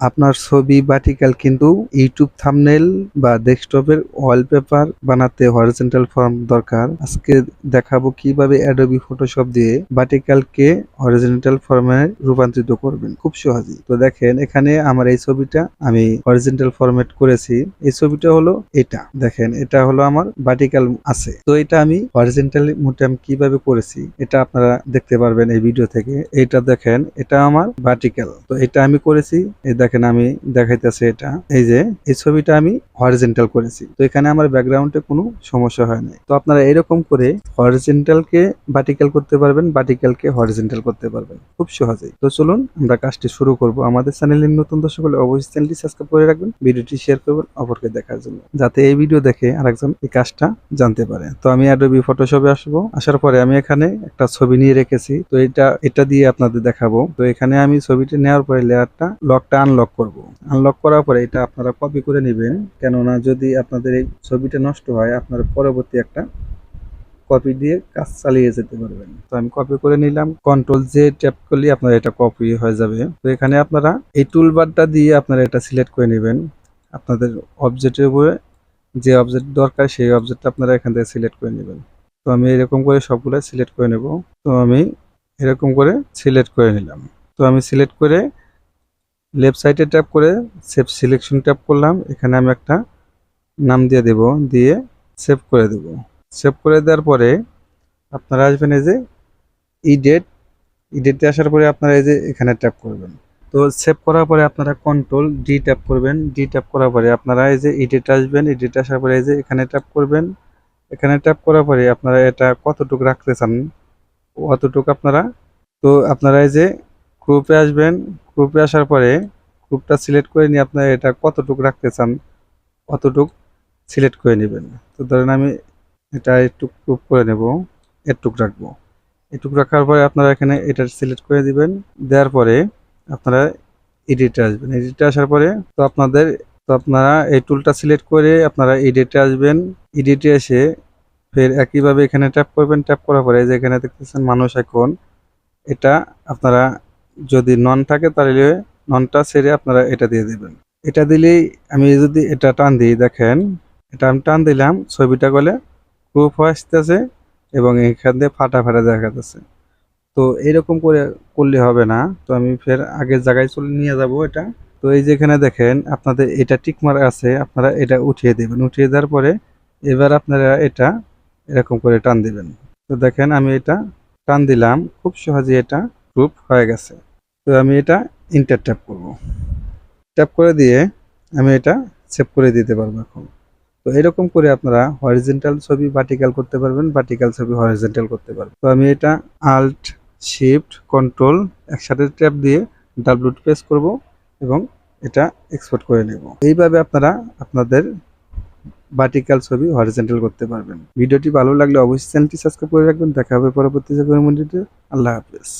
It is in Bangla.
আপনার ছবি ভার্টিক্যাল কিন্তু ইউটিউব থামনেল বা ডেস্কটপের ওয়ালপেপার বানাতে হরিজন্টাল ফর্ম দরকার। আজকে দেখাবো কীভাবে অ্যাডোবি ফটোশপ দিয়ে ভার্টিক্যালকে হরিজন্টাল ফর্মে রূপান্তরিত করবেন। খুব সহজেই। তো দেখেন, এখানে আমার এই ছবিটা আমি হরিজন্টাল ফরম্যাট করেছি। এই ছবিটা হলো এটা। দেখেন, এটা হলো আমার ভার্টিক্যাল আছে। তো এটা আমি হরিজন্টাল মোটে আমি কীভাবে করেছি, এটা আপনারা দেখতে পারবেন এই ভিডিও থেকে। এটা দেখেন, এটা আমার ভার্টিক্যাল তো এটা আমি করেছি, এই দেখেন আমি দেখাইতেছি এটা। এই যে, এই ছবিটা আমি হরিজেন্টাল করেছি। তো এখানে আমার ব্যাকগ্রাউন্ডে কোনো সমস্যা হয় নাই। তো আপনারা এরকম করে হরিজেন্টালকে ভার্টিক্যাল করতে পারবেন ভার্টিক্যালকে হরিজেন্টাল করতে পারবেন। খুব সহজেই। তো চলুন, আমরা কাজটি শুরু করব। আমাদের চ্যানেলের নতুন দর্শক হলে অবশ্যই চ্যানেলটি সাবস্ক্রাইব করে রাখবেন, ভিডিওটি শেয়ার করবেন, অপরকে দেখার জন্য। যাতে এই ভিডিও দেখে আরেকজন এই কাজটা জানতে পারে। তো আমি অ্যাডোবি ফটোশপে আসব। আসার পরে আমি এখানে একটা ছবি নিয়ে রেখেছি। তো এটা এটা দিয়ে আপনাদের দেখাবো। তো এখানে আমি ছবিটি নেওয়ার পরে লেয়ারটা লকটা আনলক করব। আনলক করার পরে এটা আপনারা কপি করে নেবেন। কেননা যদি আপনাদের এই ছবিটা নষ্ট হয়, আপনারা পরবর্তী একটা কপি দিয়ে কাজ চালিয়ে যেতে পারবেন। তো আমি কপি করে নিলাম। কন্ট্রোল জে ট্যাপ করলে আপনার এটা কপি হয়ে যাবে। তো এখানে আপনারা এই টুলবারটা দিয়ে আপনারা এটা সিলেক্ট করে নেবেন। আপনাদের অবজেক্টের উপরে যে অবজেক্ট দরকার, সেই অবজেক্টটা আপনারা এখান থেকে সিলেক্ট করে নেবেন। তো আমি এরকম করে সবগুলো সিলেক্ট করে নেব। তো আমি এরকম করে সিলেক্ট করে নিলাম। তো আমি সিলেক্ট করে লেফট সাইডে ট্যাপ করে সেভ সিলেকশন ট্যাপ করলাম। এখানে আমি একটা নাম দিয়ে দেব, দিয়ে সেভ করে দেব। সেভ করে দেওয়ার পরে আপনারা আসবেন এই যে ইডেট ইডেটে আসার পরে আপনারা এই যে এখানে ট্যাপ করবেন। তো সেভ করার পরে আপনারা কন্ট্রোল ডি ট্যাপ করবেন। ডি ট্যাপ করার পরে আপনারা এই যে ইডেটে আসবেন। ইডেটে আসার পরে এই যে এখানে ট্যাপ করবেন। এখানে ট্যাপ করার পরে আপনারা এটা কতটুকু রাখতে চান, অতটুকু আপনারা, তো আপনারা এই যে গ্রুপে আসবেন। গ্রুপে আসার পরে গ্রুপটা সিলেক্ট করে নিয়ে আপনারা এটা কতটুকু রাখতে চান, অতটুক সিলেক্ট করে নেবেন। তো ধরেন আমি এটা একটু গ্রুপ করে নেব এটুক রাখব। এটুক রাখার পরে আপনারা এখানে এটা সিলেক্ট করে দিবেন। দেওয়ার পরে আপনারা এডিটে আসবেন। এডিটে আসার পরে তো আপনাদের, তো আপনারা এই টুলটা সিলেক্ট করে আপনারা এডিটে আসবেন। এডিটে এসে ফের একইভাবে এখানে ট্যাপ করবেন। ট্যাপ করার পরে যে এখানে দেখতেছেন মানুষ এখন, এটা আপনারা যদি নন থাকে তাহলে ননটা ছেড়ে আপনারা এটা দিয়ে দেবেন। এটা দিলেই আমি যদি এটা টান দিই, দেখেন, এটা আমি টান দিলাম, ছবিটা গলে প্রুফ আসতেছে এবং এখান দিয়ে ফাটা ফাটা দেখা যাচ্ছে তো এরকম করে করলে হবে না। তো আমি ফের আগের জায়গায় চলে নিয়ে যাব এটা। তো এই যেখানে দেখেন, আপনাদের এটা টিকমার আছে, আপনারা এটা উঠিয়ে দেবেন। উঠিয়ে দেওয়ার পরে এবার আপনারা এটা এরকম করে টান দিবেন। তো দেখেন, আমি এটা টান দিলাম। খুব সহজে এটা প্রুফ হয়ে গেছে। তো আমি এটা ইন্টার ট্যাপ করব। ট্যাপ করে দিয়ে আমি এটা সেভ করে দিতে পারব এখন। তো এরকম করে আপনারা হরিজেন্টাল ছবি ভার্টিক্যাল করতে পারবেন ভার্টিক্যাল ছবি হরিজেন্টাল করতে পারবেন। তো আমি এটা আল্ট শিফট কন্ট্রোল একসাথে ট্যাপ দিয়ে ডাবলুট প্রেস করব এবং এটা এক্সপোর্ট করে নেব। এইভাবে আপনারা আপনাদের ভার্টিক্যাল ছবি হরিজেন্টাল করতে পারবেন। ভিডিওটি ভালো লাগলে অবশ্যই চ্যানেলটি সাবস্ক্রাইব করে রাখবেন। দেখা হবে পরবর্তী মন্দিরে আল্লাহ হাফেজ।